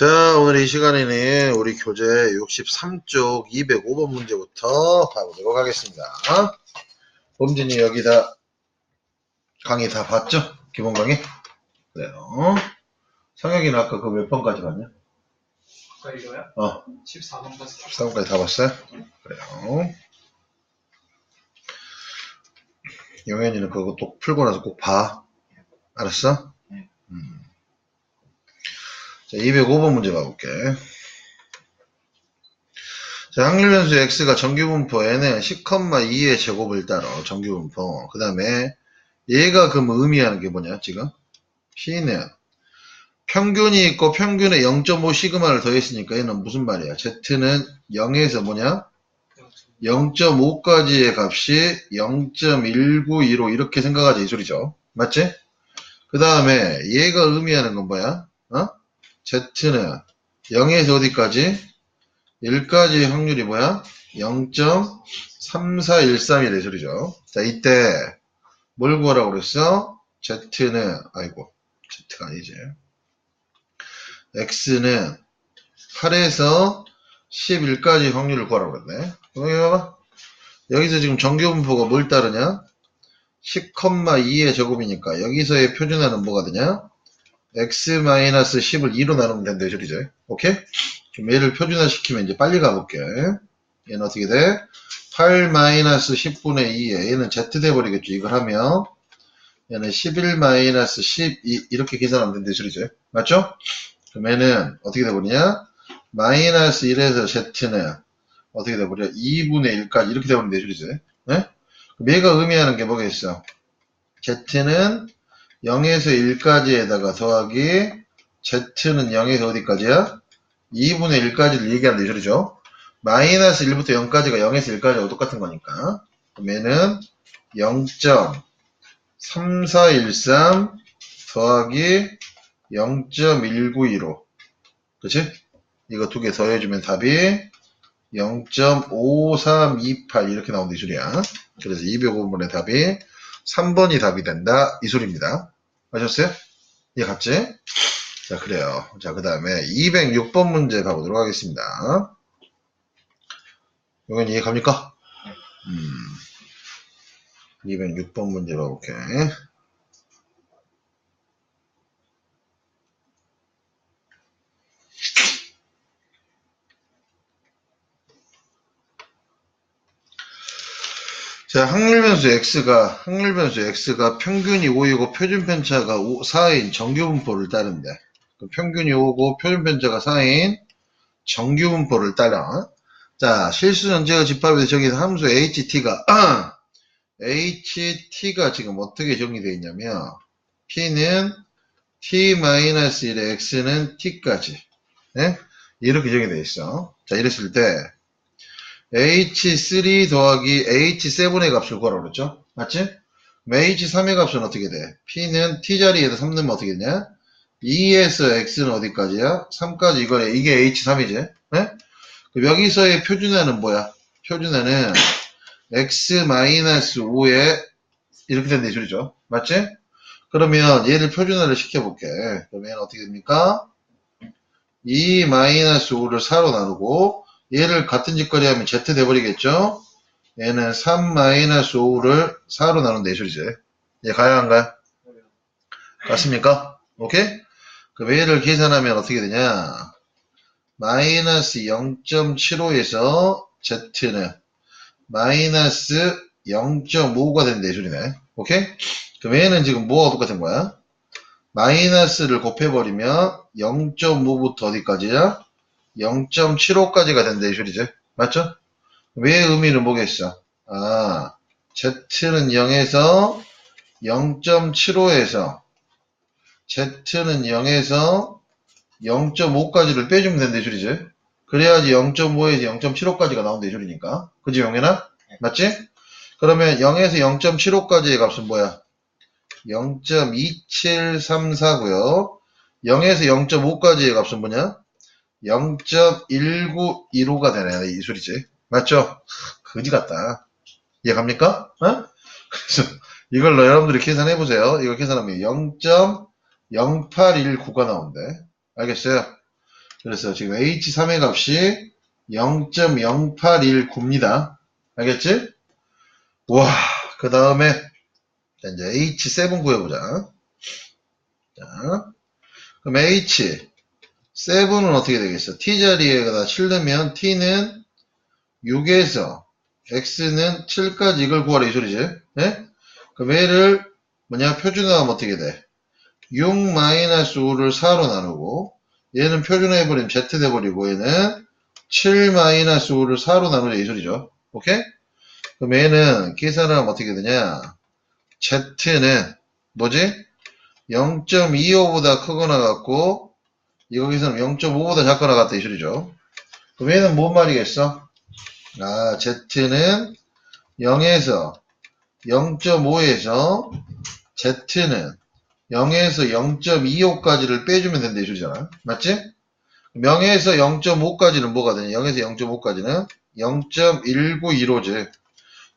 자, 오늘 이 시간에는 우리 교재 63쪽 205번 문제부터 봐보도록 하겠습니다. 범진이 여기 다 강의 다 봤죠? 기본 강의? 그래요. 상혁이는 아까 그 몇 번까지 봤냐? 아까 이거요? 어, 14번 봤어요. 13번까지 다 봤어요? 그래요. 영현이는 그거 또 풀고 나서 꼭 봐. 알았어? 네. 음. 자, 205번 문제 봐볼게. 자, 확률변수 x가 정규분포 n은 10,2의 제곱을 따라 정규분포. 그 다음에 얘가 그럼 의미하는 게 뭐냐, 지금? p는 평균이 있고 평균에 0.5 시그마를 더했으니까 얘는 무슨 말이야? z는 0에서 뭐냐? 0.5까지의 값이 0.1925 이렇게 생각하자 이 소리죠. 맞지? 그 다음에 얘가 의미하는 건 뭐야? 어? Z는 0에서 어디까지? 1까지 확률이 뭐야? 0.3413이래 이 소리죠. 자 이때 뭘 구하라고 그랬어? z는 아이고 z가 아니지. x는 8에서 11까지 확률을 구하라고 그랬네. 여기 봐봐. 여기서 지금 정규분포가 뭘 따르냐? 10,2의 제곱이니까 여기서의 표준화는 뭐가 되냐? X-10을 2로 나누면 된다 이 소리죠. 오케이? 그럼 얘를 표준화시키면 이제 빨리 가볼게. 얘는 어떻게 돼? 8-10분의 2에 얘는 z 돼버리겠죠. 이걸 하면 얘는 11-12 이렇게 계산하면 된다 이 소리죠. 맞죠? 그럼 얘는 어떻게 돼버리냐? 마이너스 1에서 z는 어떻게 돼버려? 2분의 1까지 이렇게 되면 내 소리지. 네? 얘가 의미하는 게 뭐겠어? z는 0에서 1까지에다가 더하기 z는 0에서 어디까지야? 2분의 1까지를 얘기하는 내 소리죠. 마이너스 1부터 0까지가 0에서 1까지하고 똑같은 거니까. 얘는 0.3413 더하기 0.1915. 그치? 이거 두 개 더해주면 답이 0.5328 이렇게 나온다 이 소리야. 그래서 205번의 답이 3번이 답이 된다 이 소리입니다. 아셨어요? 예, 갔지? 자, 그래요. 자, 그 다음에 206번 문제 가보도록 하겠습니다. 이건 이해 갑니까? 음, 206번 문제 봐볼게. 자, 확률 변수 x가 확률 변수 x가 평균이 5이고 표준 편차가 4인 정규 분포를 따른대. 그럼 평균이 5고 표준 편차가 4인 정규 분포를 따라. 자, 실수 전체가 집합에서 저기서 함수 ht가 ht가 지금 어떻게 정리되어 있냐면 p는 t-1에 x는 t까지. 네? 이렇게 정리되어 있어. 자, 이랬을 때 h3 더하기 h7의 값을 구하라고 그랬죠? 맞지? 그럼 h3의 값은 어떻게 돼? p는 t자리에다 3 넣으면 어떻게 되냐? 2에서 x는 어디까지야? 3까지 이거래. 이게 h3이지? 네? 여기서의 표준화는 뭐야? 표준화는 x-5에 이렇게 이 소리죠. 맞지? 그러면 얘를 표준화를 시켜볼게. 그러면 어떻게 됩니까? 2-5를 4로 나누고 얘를 같은 짓거리 하면 z 돼버리겠죠? 얘는 3-5를 4로 나눈다 이 소리지. 얘 가야 안 가요? 같습니까? 오케이? 그럼 얘를 계산하면 어떻게 되냐? 마이너스 0.75에서 z는 마이너스 0.5가 된다 이 소리네. 오케이? 그럼 얘는 지금 뭐가 똑같은 거야? 마이너스를 곱해버리면 0.5부터 어디까지야? 0.75까지가 된다 이 소리죠. 맞죠? 왜 의미는 뭐겠어? 아, z는 0에서 0.75에서 z는 0에서 0.5까지를 빼주면 된다 이 소리죠. 그래야지 0.5에서 0.75까지가 나온다 이 소리니까. 그지 용현아? 맞지? 그러면 0에서 0.75까지의 값은 뭐야? 0.2734고요. 0에서 0.5까지의 값은 뭐냐? 0.1915가 되네 이 소리지. 맞죠? 거지 같다. 이해 갑니까? 어? 그래서 이걸로 여러분들이 계산해 보세요. 이거 계산하면 0.0819가 나온대. 알겠어요? 그래서 지금 H3의 값이 0.0819입니다. 알겠지? 와, 그 다음에 이제 H7 구해보자. 자, 그럼 H7은 어떻게 되겠어? T자리에다 7 넣으면 T는 6에서 X는 7까지 이걸 구하라 이 소리지? 예? 그럼 얘를 뭐냐 표준화하면 어떻게 돼? 6-5를 4로 나누고 얘는 표준화해버리면 Z 돼버리고 얘는 7-5를 4로 나누자 이 소리죠. 오케이? 그럼 얘는 계산하면 어떻게 되냐? Z는 뭐지? 0.25보다 크거나 같고 계산하면 0.5보다 작거나 같다 이 소리죠. 그럼 얘는 뭔 말이겠어? 아, Z는 0에서 0.5에서 Z는 0에서 0.25까지를 빼주면 된다 이 소리잖아. 맞지? 0에서 0.5까지는 뭐가 되냐? 0에서 0.5까지는 0.192로지.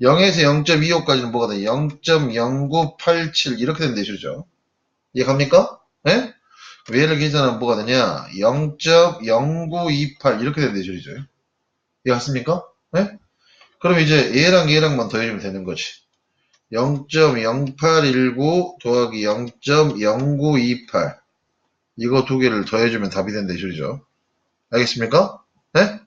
0에서 0.25까지는 뭐가 되냐? 0.0987 이렇게 된다 이 소리죠. 이해갑니까? 예? 얘를 계산하면 뭐가 되냐? 0.0928 이렇게 이 소리죠. 이해갔습니까? 예? 그럼 이제 얘랑 얘랑만 더해주면 되는 거지. 0.0819 더하기 0.0928 이거 두 개를 더해주면 답이 된다 이 소리죠. 알겠습니까? 네?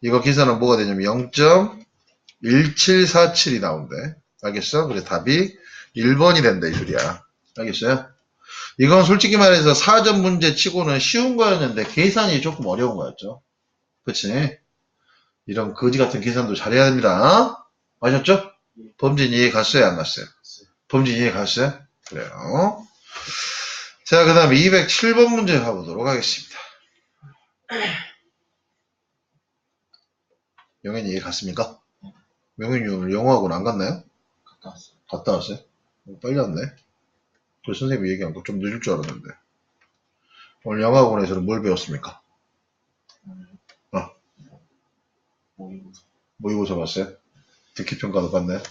이거 계산은 뭐가 되냐면 0.1747이 나온대. 알겠어? 그래 답이 1번이 된다 이 소리야. 알겠어요? 이건 솔직히 말해서 사전 문제 치고는 쉬운 거였는데 계산이 조금 어려운 거였죠. 그치? 이런 거지 같은 계산도 잘해야 됩니다. 아셨죠? 범진 이해 갔어요? 안 갔어요? 범진 이해 갔어요? 그래요. 자, 그 다음에 207번 문제 가보도록 하겠습니다. 영현이 이해 갔습니까? 명현이 오늘 영어학원 안 갔나요? 갔다 왔어. 갔다 왔어요? 어, 빨리 왔네. 그 선생님이 얘기한 거 좀 늦을 줄 알았는데. 오늘 영어학원에서는 뭘 배웠습니까? 어. 모의고사. 모의고사 봤어요? 듣기평가도 봤나요?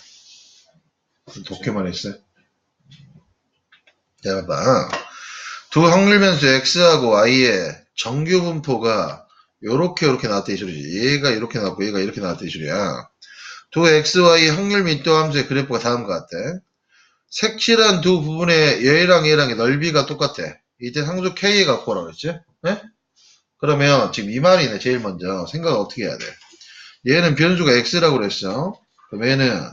독해만 했어요? 자, 봐. 두 확률변수 x하고 y의 정규 분포가 요렇게 요렇게 나왔다 이 소리지. 얘가 이렇게 나왔고 얘가 이렇게 나왔다 이 소리야. 두 x, y 확률 밀도 함수의 그래프가 다음과 같아. 색칠한 두 부분의 얘랑 얘랑의 넓이가 똑같아. 이때 상수 k에 갖고 오라 그랬지? 네? 그러면 지금 이 말이네 제일 먼저 생각 어떻게 해야 돼? 얘는 변수가 x라고 그랬어. 그럼 얘는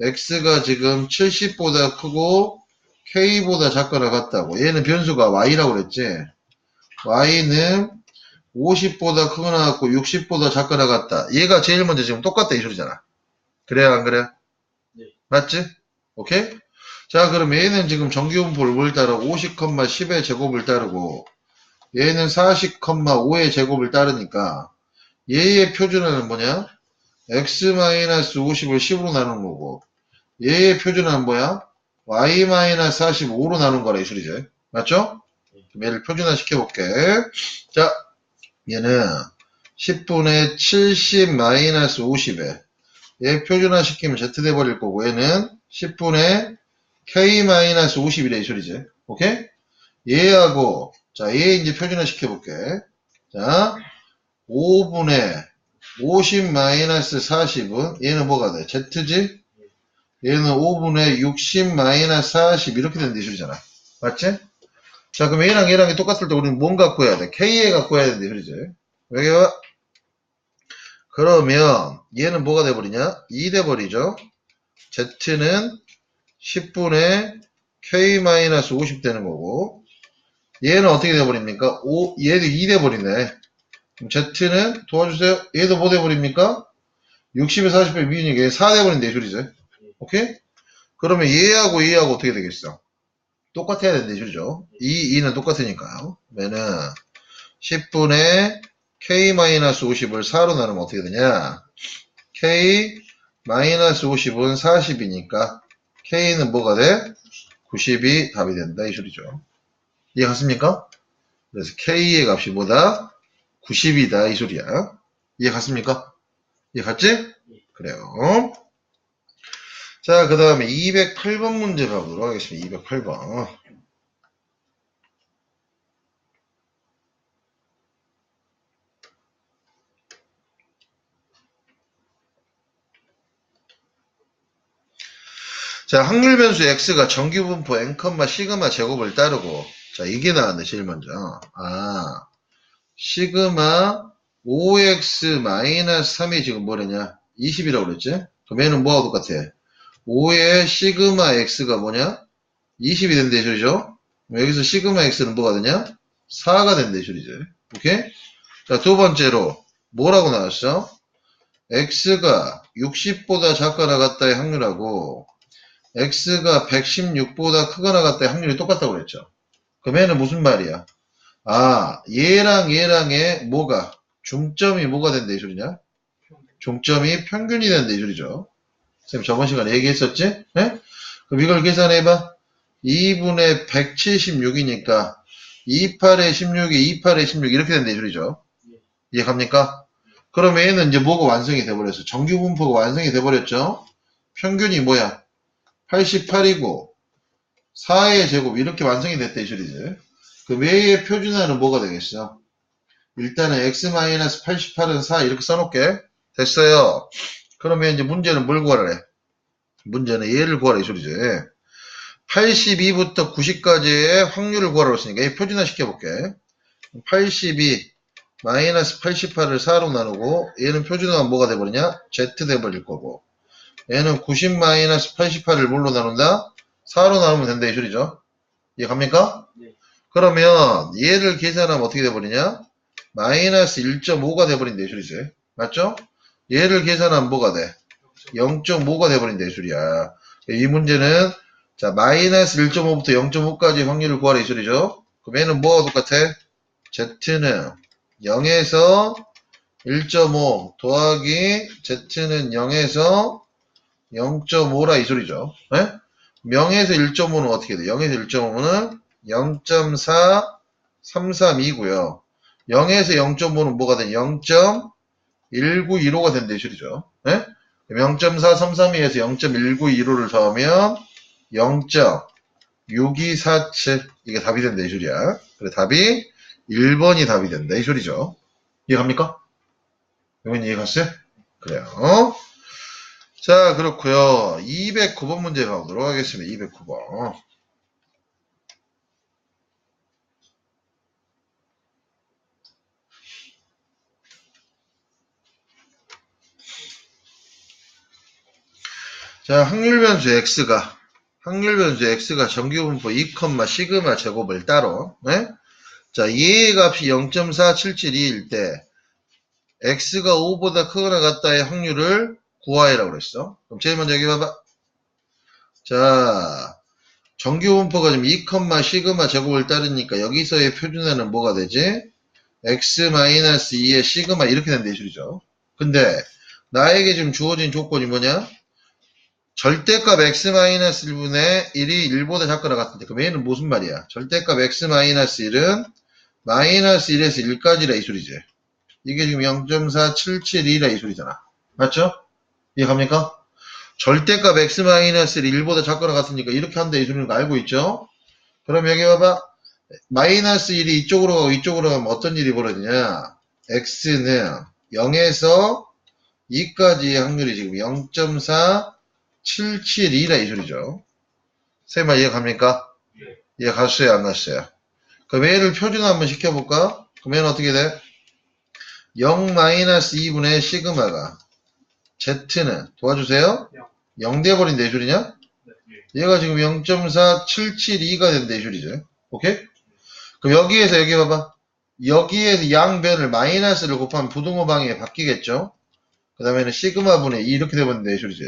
x가 지금 70보다 크고 k보다 작거나 같다고. 얘는 변수가 y라고 그랬지. y는 50보다 크거나 같고 60보다 작거나 같다. 얘가 제일 먼저 지금 똑같다 이 소리잖아. 그래요 안 그래요? 네. 맞지? 오케이? 자 그럼 얘는 지금 정규분포를 뭘 따르고 50,10의 제곱을 따르고 얘는 40,5의 제곱을 따르니까 얘의 표준어는 뭐냐? x-50을 10으로 나누는 거고 얘의 표준어는 뭐야? y-45로 나눈 거라 이 소리죠. 맞죠? 얘를 표준화 시켜볼게. 자, 얘는 10분의 70-50에 얘 표준화 시키면 z 돼버릴 거고 얘는 10분의 k-50이래 이 소리지. 오케이? 얘하고 자, 얘 이제 표준화 시켜 볼게. 자, 5분의 50-40은 얘는 뭐가 돼? z지? 얘는 5분의 60-40 이렇게 된다 이 소리잖아. 맞지? 자 그럼 얘랑 얘랑이 똑같을 때 우리는 뭔 갖고 해야 돼? k에 갖고 해야 이 소리지. 왜요? 그러면 얘는 뭐가 돼버리냐? 2 돼버리죠. z는 10분의 k-50 되는 거고 얘는 어떻게 돼버립니까? 5, 얘도 2 돼버리네. 그럼 z는 도와주세요. 얘도 뭐 돼버립니까? 60에 40에 미우니까 얘4 돼버린다 이 소리죠. 오케이? 그러면 얘하고 얘하고 어떻게 되겠어? 똑같아야 이 소리죠. 2, 2는 똑같으니까요. 그러면은 10분의 k-50을 4로 나누면 어떻게 되냐? k-50은 40이니까 k는 뭐가 돼? 90이 답이 된다 이 소리죠. 이해 갔습니까? 그래서 k의 값이 뭐다? 90이다 이 소리야. 이해 갔습니까? 이해 갔지? 그래요. 자, 그 다음에 208번 문제 가보도록 하겠습니다. 208번.。 자, 확률 변수 x가 정규 분포 n, 시그마 제곱을 따르고 자, 이게 나왔네, 제일 먼저. 아, 시그마 5x 마이너스 3이 지금 뭐래냐? 20이라고 그랬지? 그럼 얘는 뭐하고 똑같아? 5의 시그마 x가 뭐냐? 20이 된대? 그럼 여기서 시그마 x는 뭐가 되냐? 4가 된대, 이 소리지. 오케이? 자, 두 번째로, 뭐라고 나왔어? x가 60보다 작거나 같다의 확률하고, x가 116보다 크거나 같다의 확률이 똑같다고 그랬죠. 그럼 얘는 무슨 말이야? 아, 얘랑 얘랑의 뭐가? 중점이 뭐가 된다, 이 소리냐? 중점이 평균이 된다, 이 소리죠. 쌤 저번 시간에 얘기했었지? 예? 그럼 이걸 계산해봐. 2분의 176이니까 28에 16이 28에 16 이렇게 된다, 이 소리죠. 이해갑니까? 그러면 얘는 이제 뭐가 완성이 돼버렸어? 정규 분포가 완성이 돼버렸죠? 평균이 뭐야? 88이고 4의 제곱 이렇게 완성이 됐다 이 소리지. 그럼 얘의 표준화는 뭐가 되겠어? 일단은 x-88은 4 이렇게 써놓게. 됐어요. 그러면 이제 문제는 뭘 구하래? 문제는 얘를 구하라 이 소리지. 82부터 90까지의 확률을 구하라고 했으니까 얘 표준화 시켜볼게. 82 마이너스 88을 4로 나누고 얘는 표준화가 뭐가 돼버리냐? z 돼버릴 거고 얘는 90 마이너스 88을 뭘로 나눈다? 4로 나누면 된다 이 소리죠. 이해 갑니까? 네. 그러면 얘를 계산하면 어떻게 돼버리냐? 마이너스 1.5가 돼버린다 이 소리지. 맞죠? 얘를 계산하면 뭐가 돼? 0.5가 돼버린다 이 소리야. 이 문제는 자 마이너스 1.5부터 0.5까지 확률을 구하라 이 소리죠. 그럼 얘는 뭐가 똑같아? z는 0에서 1.5 더하기 z는 0에서 0.5라 이 소리죠. 예? 0에서 1.5는 어떻게 돼? 0에서 1.5는 0.4332고요. 0에서 0.5는 뭐가 돼? 0.1915가 된다 이 소리죠. 예? 0.4332에서 0.1915를 더하면 0.6247 이게 답이 된다 이 소리야. 그래 답이 1번이 답이 된다 이 소리죠. 이해갑니까? 이건 이해 갔어요? 그래요. 자, 그렇고요 209번 문제 가보도록 하겠습니다. 209번. 자, 확률 변수 x가 확률 변수 x가 정규 분포 2, 시그마 제곱을 따로 네? 자, 얘의 값이 0.4772일 때 x가 5보다 크거나 같다의 확률을 구하해라고 그랬어. 그럼 제일 먼저 여기 봐봐. 자, 정규 분포가 지금 2, 시그마 제곱을 따르니까 여기서의 표준화는 뭐가 되지? x-2의 시그마 이렇게 된다 이 소리죠. 근데 나에게 지금 주어진 조건이 뭐냐? 절대값 x-1분의 1이 1보다 작거나 같은데 그럼 얘는 무슨 말이야? 절대값 x-1은 마이너스 1에서 1까지라 이 소리지. 이게 지금 0.4772라 이 소리잖아. 맞죠? 이해갑니까? 절대값 x-1이 1보다 작거나 같으니까 이렇게 한다 이 소리는 거 알고 있죠? 그럼 여기 봐봐. 마이너스 1이 이쪽으로 가고 이쪽으로 가면 어떤 일이 벌어지냐? x는 0에서 2까지의 확률이 지금 0.4772라 이 소리죠. 쌤말 이해 갑니까? 네. 이해 갔어요? 안 갔어요? 그럼 얘를 표준화 한번 시켜볼까? 그럼 얘는 어떻게 돼? 0-2분의 시그마가 Z는 도와주세요? 0 돼버린 네 줄이냐? 얘가 지금 0.4772가 된네 줄이죠. 오케이? 그럼 여기에서 여기 봐봐. 여기에서 양변을 마이너스를 곱하면 부등호 방향이 바뀌겠죠? 그 다음에는 시그마 분의 2 이렇게 돼버린 네 줄이지.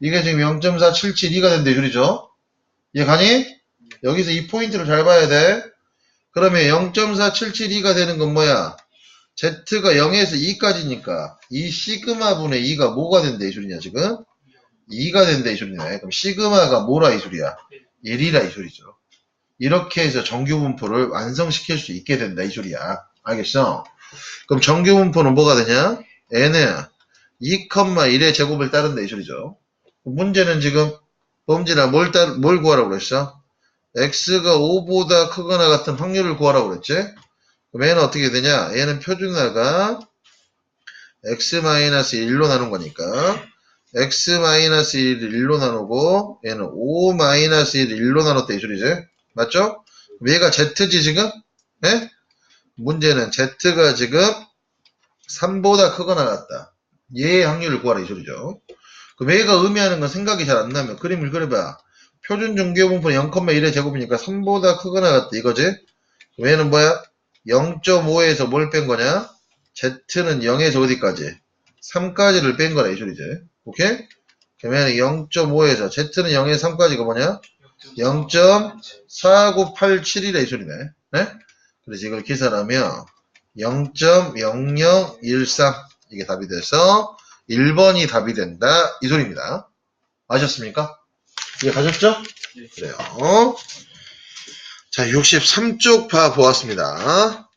이게 지금 0.4772가 된네 줄이죠? 얘 가니? 여기서 이 포인트를 잘 봐야 돼. 그러면 0.4772가 되는 건 뭐야? Z가 0에서 2까지니까 이 시그마 분의 2가 뭐가 된다 이 소리냐 지금? 2가 된다 이 소리네. 그럼 시그마가 뭐라 이 소리야? 1이라 이 소리죠. 이렇게 해서 정규 분포를 완성시킬 수 있게 된다 이 소리야. 알겠어? 그럼 정규 분포는 뭐가 되냐? n은 2,1의 제곱을 따른다 이 소리죠. 문제는 지금 범진아 뭘, 따, 뭘 구하라고 그랬어? x가 5보다 크거나 같은 확률을 구하라고 그랬지? 그럼 얘는 어떻게 되냐? 얘는 표준화가 x-1로 나눈 거니까 x-1을 1로 나누고 얘는 5-1을 1로 나눴다 이 소리지 맞죠? 얘가 z지 지금? 예? 문제는 z가 지금 3보다 크거나 같다 얘의 확률을 구하라 이 소리죠 그럼 얘가 의미하는 건 생각이 잘 안 나면 그림을 그려봐 표준 중개분포는 0,1의 제곱이니까 3보다 크거나 같다 이거지? 얘는 뭐야? 0.5에서 뭘 뺀 거냐? z는 0에서 어디까지? 3까지를 뺀 거라 이 소리지. 오케이? 그러면 0.5에서 z는 0에서 3까지가 뭐냐? 0.4987이라 이 소리네. 네? 그래서 이걸 계산하면 0.0013 이게 답이 돼서 1번이 답이 된다 이 소리입니다. 아셨습니까? 이해 가셨죠? 네. 그래요. 자, 63쪽 봐 보았습니다.